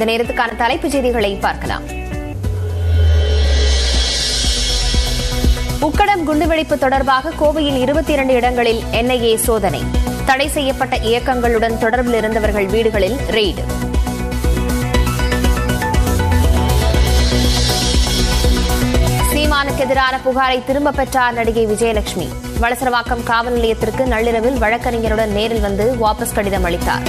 இந்த நேரத்துக்கான தலைப்புச் செய்திகளை பார்க்கலாம். உக்கடம் குண்டுவெடிப்பு தொடர்பாக கோவையில் இருபத்தி இரண்டு இடங்களில் என்ஐஏ சோதனை. தடை செய்யப்பட்ட இயக்கங்களுடன் தொடர்பில் இருந்தவர்கள் வீடுகளில் ரெய்டு. சீமானுக்கு எதிரான புகாரை திரும்பப் பெற்றார் நடிகை விஜயலட்சுமி. வளசரவாக்கம் காவல் நிலையத்திற்கு நள்ளிரவில் வழக்கறிஞருடன் நேரில் வந்து வாபஸ் கடிதம் அளித்தாா்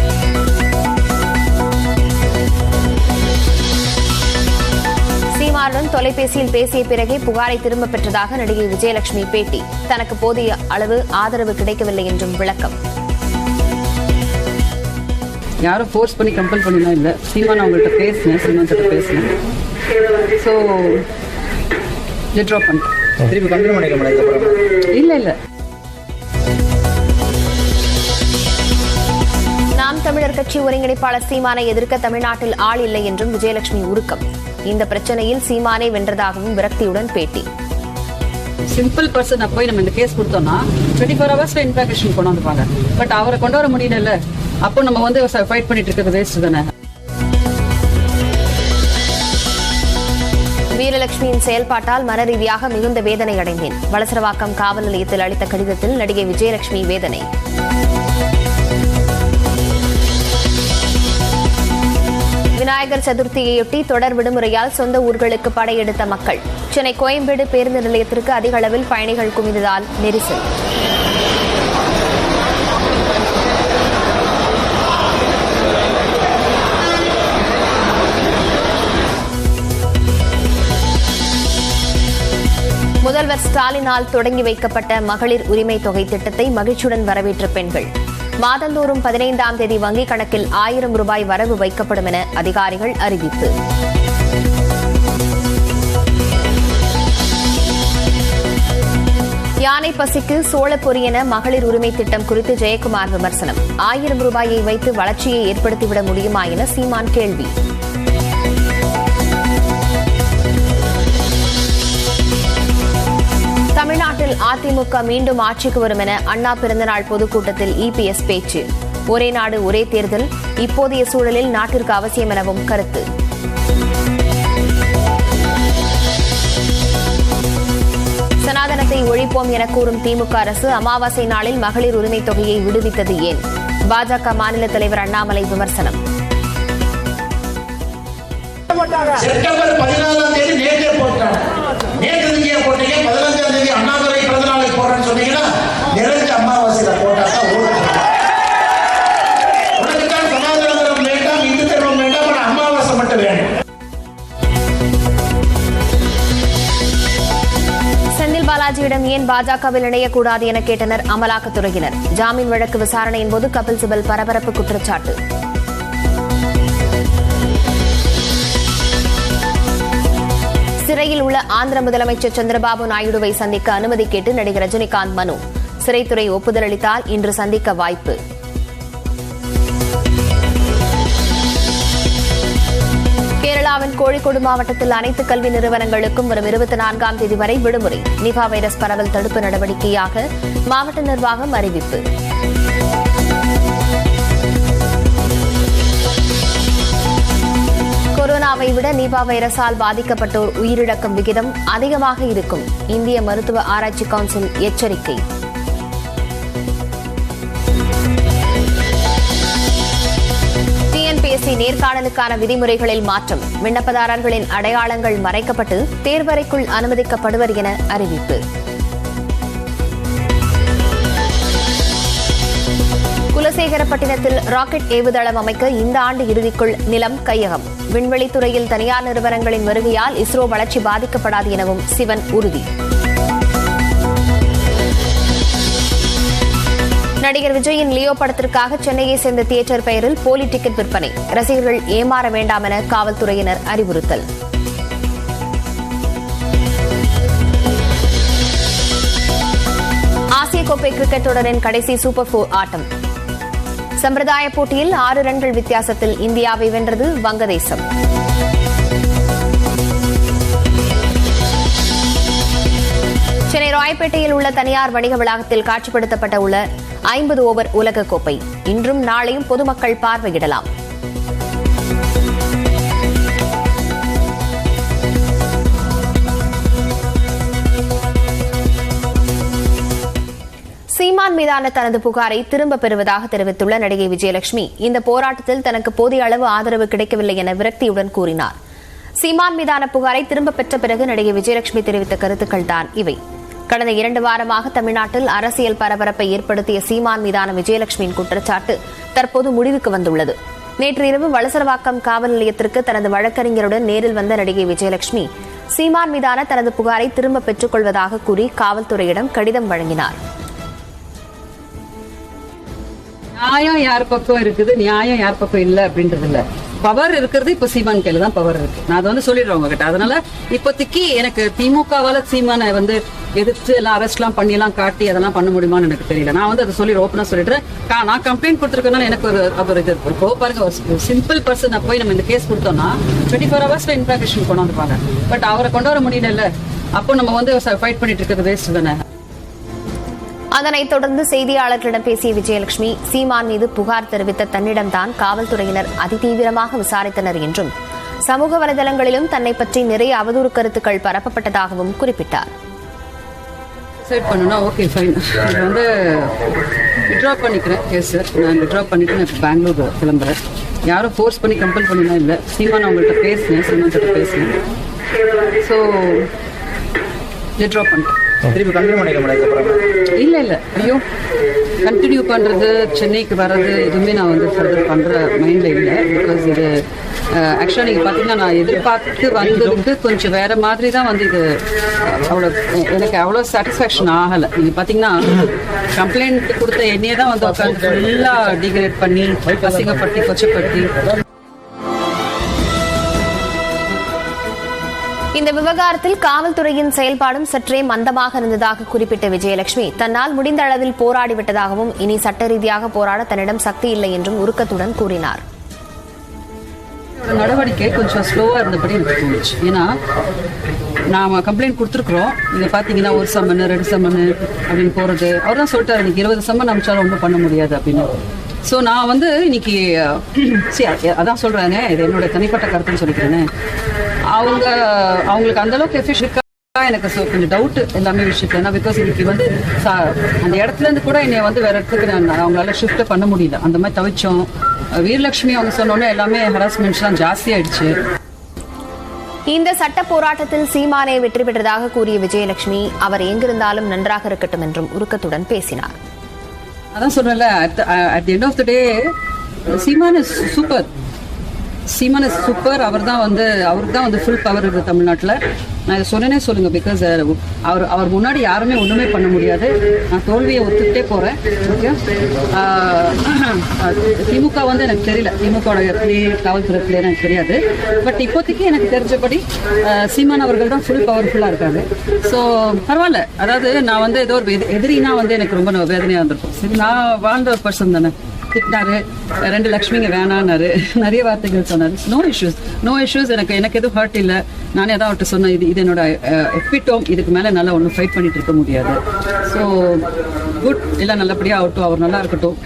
சீமானுடன் தொலைபேசியில் பேசிய பிறகே புகாரை திரும்பப் பெற்றதாக நடிகை விஜயலட்சுமி பேட்டி. தனக்கு போதிய அளவு ஆதரவு கிடைக்கவில்லை என்றும் விளக்கம். யாரும் ஃபோர்ஸ் பண்ணி கம்பல் பண்ணிலாம் இல்லை. சீமான் அவங்கள்ட்ட பேசினேன் சீமான் கிட்ட பேசினேன். ஸோ வித்ட்ரா பண்ணிட்டேன். திருப்பி கண்டினியூ பண்ணிக்க முடியாது அப்புறம்? இல்லை இல்லை. நாம் தமிழர் கட்சி ஒருங்கிணைப்பாளர் சீமானை எதிர்க்க தமிழ்நாட்டில் ஆள் இல்லை என்றும் விஜயலட்சுமி உருக்கம். இந்த பிரச்சனையில் சீமானை வென்றதாகவும் விரக்தியுடன் பேட்டி. சிம்பிள் பர்சனை போய் நம்ம இந்த கேஸ் கொடுத்தோம்னா டுவெண்ட்டி ஃபோர் ஹவர்ஸ்ல இன்ஃபர்மேஷன் கொண்டு வந்துப்பாங்க பட் அவரை கொண்டு வர முடியல அப்போ நம்ம வந்து ஃபைட் பண்ணிட்டு இருக்கிறது வேஸ்ட் தானே. வீரலட்சுமியின் செயல்பாட்டால் மன ரீதியாக மிகுந்த வேதனை அடைந்தேன் வளசரவாக்கம் காவல் நிலையத்தில் அளித்த கடிதத்தில் நடிகை விஜயலட்சுமி வேதனை. விநாயகர் சதுர்த்தியையொட்டி தொடர் விடுமுறையால் சொந்த ஊர்களுக்கு படையெடுத்த மக்கள். சென்னை கோயம்பேடு பேருந்து நிலையத்திற்கு அதிக அளவில் பயணிகள் குவிந்ததால் நெரிசல். முதல்வர் ஸ்டாலினால் தொடங்கி வைக்கப்பட்ட மகளிர் உரிமை தொகை திட்டத்தை மகிழ்ச்சியுடன் வரவேற்ற பெண்கள். மாதந்தோறும் பதினைந்தாம் தேதி வங்கிக் கணக்கில் ஆயிரம் ரூபாய் வரவு வைக்கப்படும் என அதிகாரிகள் அறிவிப்பு. யானை பசிக்கு சோழப்பொறி என மகளிர் உரிமை திட்டம் குறித்து ஜெயக்குமார் விமர்சனம். ஆயிரம் ரூபாயை வைத்து வளர்ச்சியை ஏற்படுத்திவிட முடியுமா என சீமான் கேள்வி. தமிழ்நாட்டில் அதிமுக மீண்டும் ஆட்சிக்கு வரும் என அண்ணா பிறந்தநாள் பொதுக்கூட்டத்தில் இபிஎஸ் பேச்சு. ஒரே நாடு ஒரே தேர்தல் இப்போதைய சூழலில் நாட்டிற்கு அவசியம் எனவும் கருத்து. சனாதனத்தை ஒழிப்போம் என கூறும் திமுக அரசு அமாவாசை நாளில் மகளிர் உரிமைத் தொகையை விடுவித்தது ஏன்? பாஜக மாநில தலைவர் அண்ணாமலை விமர்சனம். செப்டம்பர் பதினாலாம் தேதி நேற்று பாலாஜியிடம் ஏன் பாஜகவில் இணையக்கூடாது என கேட்டனர் அமலாக்கத்துறையினர். ஜாமீன் வழக்கு விசாரணையின் போது கபில் சிபல் பரபரப்பு குற்றச்சாட்டு. சிறையில் உள்ள ஆந்திர முதலமைச்சர் சந்திரபாபு நாயுடுவை சந்திக்க அனுமதி கேட்டு நடிகர் ரஜினிகாந்த் மனு. சிறைத்துறை ஒப்புதல் அளித்தால் இன்று சந்திக்க வாய்ப்பு. இந்தியாவின் கோழிக்கோடு மாவட்டத்தில் அனைத்து கல்வி நிறுவனங்களுக்கும் வரும் இருபத்தி நான்காம் தேதி வரை விடுமுறை. நிபா வைரஸ் பரவல் தடுப்பு நடவடிக்கையாக மாவட்ட நிர்வாகம் அறிவிப்பு. கொரோனாவை விட நிபா வைரஸால் பாதிக்கப்பட்டோர் உயிரிழக்கும் விகிதம் அதிகமாக இருக்கும். இந்திய மருத்துவ ஆராய்ச்சி கவுன்சில் எச்சரிக்கை. நேர்காணலுக்கான விதிமுறைகளில் மாற்றம் விண்ணப்பதாரர்களின் அடையாளங்கள் மறைக்கப்பட்டு தேர்வறைக்குள் அனுமதிக்கப்படுவர் என அறிவிப்பு. குலசேகரப்பட்டினத்தில் ராக்கெட் ஏவுதளம் அமைக்க இந்த ஆண்டு இறுதிக்குள் நிலம் கையகம். விண்வெளித்துறையில் தனியார் நிறுவனங்களின் வருகையால் இஸ்ரோ வளர்ச்சி பாதிக்கப்படாது எனவும் சிவன் உறுதி. நடிகர் விஜயின் லியோ படத்திற்காக சென்னையை சேர்ந்த தியேட்டர் பெயரில் போலி டிக்கெட் விற்பனை. ரசிகர்கள் ஏமாற வேண்டாம் என காவல்துறையினர் அறிவுறுத்தல். ஆசிய கோப்பை கிரிக்கெட் தொடரின் கடைசி சூப்பர் போர் ஆட்டம். சம்பிரதாய போட்டியில் ஆறு ரன்கள் வித்தியாசத்தில் இந்தியாவை வென்றது வங்கதேசம். ராயப்பேட்டையில் உள்ள தனியார் வணிக வளாகத்தில் காட்சிப்படுத்தப்பட்ட உள்ள ஐம்பது ஓவர் உலகக்கோப்பை. இன்றும் நாளையும் பொதுமக்கள் பார்வையிடலாம். சீமான் மீதான தனது புகாரை திரும்ப பெறுவதாக தெரிவித்துள்ள நடிகை விஜயலட்சுமி இந்த போராட்டத்தில் தனக்கு போதிய அளவு ஆதரவு கிடைக்கவில்லை என விரக்தியுடன் கூறினார். சீமான் மீதான புகாரை திரும்ப பெற்ற பிறகு நடிகை விஜயலட்சுமி தெரிவித்த கருத்துக்கள் தான் இவை. கடந்த இரண்டு வாரமாக தமிழ்நாட்டில் அரசியல் பரபரப்பை ஏற்படுத்திய சீமான் மீதான விஜயலட்சுமியின் குற்றச்சாட்டு தற்போது முடிவுக்கு வந்துள்ளது. நேற்று இரவு வளசரவாக்கம் காவல் நிலையத்திற்கு தனது வழக்கறிஞருடன் நேரில் வந்த நடிகை விஜயலட்சுமி சீமான் மீதான தனது புகாரை திரும்ப பெற்றுக் கொள்வதாக கூறி காவல்துறையிடம் கடிதம் வழங்கினார். நியாயம் யார் பக்கம் இருக்குது நியாயம் யார் பக்கம் இல்லை அப்படின்றது இல்லை. பவர் இருக்கிறது இப்ப சீமான் கையில தான் பவர் இருக்கு. நான் அதை வந்து சொல்லிடுறேன் உங்ககிட்ட. அதனால இப்போதைக்கு எனக்கு திமுகவால சீமானை வந்து எதிர்த்து எல்லாம் அரெஸ்ட் எல்லாம் பண்ணி எல்லாம் காட்டி அதெல்லாம் பண்ண முடியுமான்னு எனக்கு தெரியல. நான் வந்து அதை சொல்லி ஓப்பனா சொல்லிடுறேன். கா- நான் கம்ப்ளைண்ட் கொடுத்துருக்கேன்னா எனக்கு ஒரு அவர் ஒரு இது இருக்கு. இப்போ பாருங்க ஒரு சிம்பிள் பர்சன் போய் நம்ம இந்த கேஸ் கொடுத்தோம்னா டுவெண்ட்டி ஃபோர் ஹவர்ஸ்ல இன்ஃபர்மேஷன் கொண்டு வந்துருப்பாங்க பட் அவரை கொண்டு வர முடியல அப்போ நம்ம வந்து ஃபைட் பண்ணிட்டு இருக்கிறது வேஸ்ட் தானே. அதனைத் தொடர்ந்து செய்தியாளர்களிடம் பேசிய விஜயலட்சுமி சீமான் மீது புகார் தெரிவித்த தன்னிடம்தான் காவல்துறையினர் அதிதீவிரமாக விசாரித்தனர் என்றும் சமூக வலைதளங்களிலும் தன்னை பற்றி நிறைய அவதூறு கருத்துக்கள் பரப்பப்பட்டதாகவும் குறிப்பிட்டார். டிசைட் பண்ணுனா ஓகே ஃபைன் இது வந்து விட்ரா பண்ணிக்கிறேன் எஸ் சார் நான் விட்ரா பண்ணிட்டு நான் இப்போ பெங்களூர் கிளம்புறேன். யாரும் ஃபோர்ஸ் பண்ணி கம்பல் பண்ணிலாம் இல்லை. சீமான் அவங்கள்ட்ட பேசினேன் சீமான் கிட்ட பேசினேன். ஸோ விட்ரா பண்ணிட்டேன். திருப்பி கண்டினியூ பண்ணிக்க இல்லை இல்லை. ஐயோ. கண்டினியூ பண்ணுறது சென்னைக்கு வர்றது எதுவுமே நான் வந்து ஃபர்தர் பண்ணுற மைண்டில் இல்லை. பிகாஸ் இது ஆக்சுவலாக நீங்கள் பார்த்தீங்கன்னா நான் எதிர்பார்த்து வந்ததுக்கு கொஞ்சம் வேறு மாதிரி தான் வந்து இது அவ்வளோ எனக்கு அவ்வளோ சாட்டிஸ்ஃபேக்ஷன் ஆகலை. நீங்கள் பார்த்தீங்கன்னா கம்ப்ளைண்ட் கொடுத்த என்னையே தான் வந்து உட்காந்து ஃபுல்லாக டிகிரேட் பண்ணி அசிங்கப்படுத்தி கொச்சப்படுத்தி. இந்த விவகாரத்தில் காவல்துறையின் செயல்பாடும் சற்றே மந்தமாக இருந்ததாக குறிப்பிட்ட விஜயலட்சுமி. தன்னால் முடிந்த அளவில் போராடிவிட்டதாகவும் இனி சட்ட ரீதியாக போராட தன்னிடம் சக்தி இல்லை என்றும் உருக்கத்துடன் கூறினார். நடவடிக்கை கொஞ்சம் ஸ்லோவாக இருந்தபடி எனக்கு தோணுச்சு. ஏன்னா நாம கம்ப்ளைண்ட் கொடுத்துருக்குறோம். நீங்கள் பார்த்தீங்கன்னா ஒரு சம்மன் ரெண்டு சம்மன் அப்படின்னு போகிறது அவர் தான் சொல்லிட்டாரு இன்னைக்கு இருபது சம்மன் அமைச்சாலும் ஒன்றும் பண்ண முடியாது அப்படின்னு. ஸோ நான் வந்து இன்னைக்கு சரி அதான் சொல்கிறாங்க இது என்னோட தனிப்பட்ட கருத்துன்னு சொல்லிக்கிறேனே. அவங்க அவங்களுக்கு அந்தளவுக்கு எஃபிஷியன்ட் எனக்கு ஸோ கொஞ்சம் டவுட் எல்லாமே விஷயத்துல. ஏன்னா பிகாஸ் இன்னைக்கு வந்து சா- அந்த இடத்துல இருந்து கூட என்னை வந்து வேற இடத்துக்கு நான் அவங்களால ஷிஃப்ட் பண்ண முடியல. அந்த மாதிரி தவிச்சோம். வீரலட்சுமி அவங்க சொன்னோன்னே எல்லாமே ஹராஸ்மெண்ட்ஸ்லாம் ஜாஸ்தி ஆயிடுச்சு. இந்த சட்ட போராட்டத்தில் சீமானை வெற்றி பெற்றதாக கூறிய விஜயலட்சுமி அவர் எங்கிருந்தாலும் நன்றாக இருக்கட்டும் என்றும் உருக்கத்துடன் பேசினார். அதான் சொல்றேன்ல at the end of the day Seeman is super Seeman is super அவர் தான் வந்து அவருக்கு தான் வந்து ஃபுல் பவர் இருக்குது தமிழ்நாட்டில். நான் இதை சொன்னேனே சொல்லுங்க பிகாஸ் uh, அவர் அவர் முன்னாடி யாருமே ஒன்றுமே பண்ண முடியாது. நான் தோல்வியை ஒத்துக்கிட்டே போகிறேன் ஓகே uh, uh, திமுக வந்து எனக்கு தெரியல. திமுகவோட பிளே காவல்துறை பிளே எனக்கு தெரியாது. பட் இப்போதைக்கு எனக்கு தெரிஞ்சபடி சீமான் அவர்கள் தான் ஃபுல் பவர்ஃபுல்லாக இருக்காரு ஸோ பரவாயில்ல. அதாவது நான் வந்து ஏதோ ஒரு எதிரினா வந்து எனக்கு ரொம்ப வேதனையாக இருந்திருக்கும். சரி நான் வாழ்ந்த ஒரு பர்சன் தானே. திட்டாரு. ரெண்டு லக்ஷ்மிங்க வேணான்னாரு. நிறைய வார்த்தைகள் சொன்னாரு. நோ இஷ்யூஸ் நோ இஷ்யூஸ் எனக்கு எனக்கு எதுவும் ஹர்ட் இல்லை. நானே தான் அவர்கிட்ட சொன்னேன் இது இது என்னோட எப்பிட்டோம் இதுக்கு மேலே நல்லா ஒன்றும் ஃபைட் பண்ணிட்டு இருக்க முடியாது. ஸோ குட் எல்லாம் நல்லபடியாக ஆகட்டும். அவர் நல்லா இருக்கட்டும்.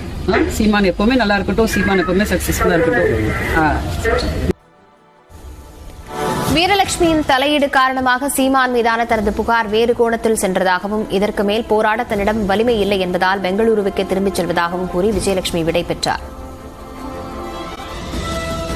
சீமான் எப்பவுமே நல்லா இருக்கட்டும். சீமான் எப்பவுமே சக்ஸஸ்ஃபுல்லாக இருக்கட்டும். வீரலட்சுமியின் தலையீடு காரணமாக சீமான் மீதான தனது புகார் வேறு கோணத்தில் சென்றதாகவும் இதற்கு மேல் போராட தன்னிடம் வலிமை இல்லை என்பதால் பெங்களூருவுக்கு திரும்பிச் செல்வதாகவும் கூறி விஜயலட்சுமி விடை பெற்றார்.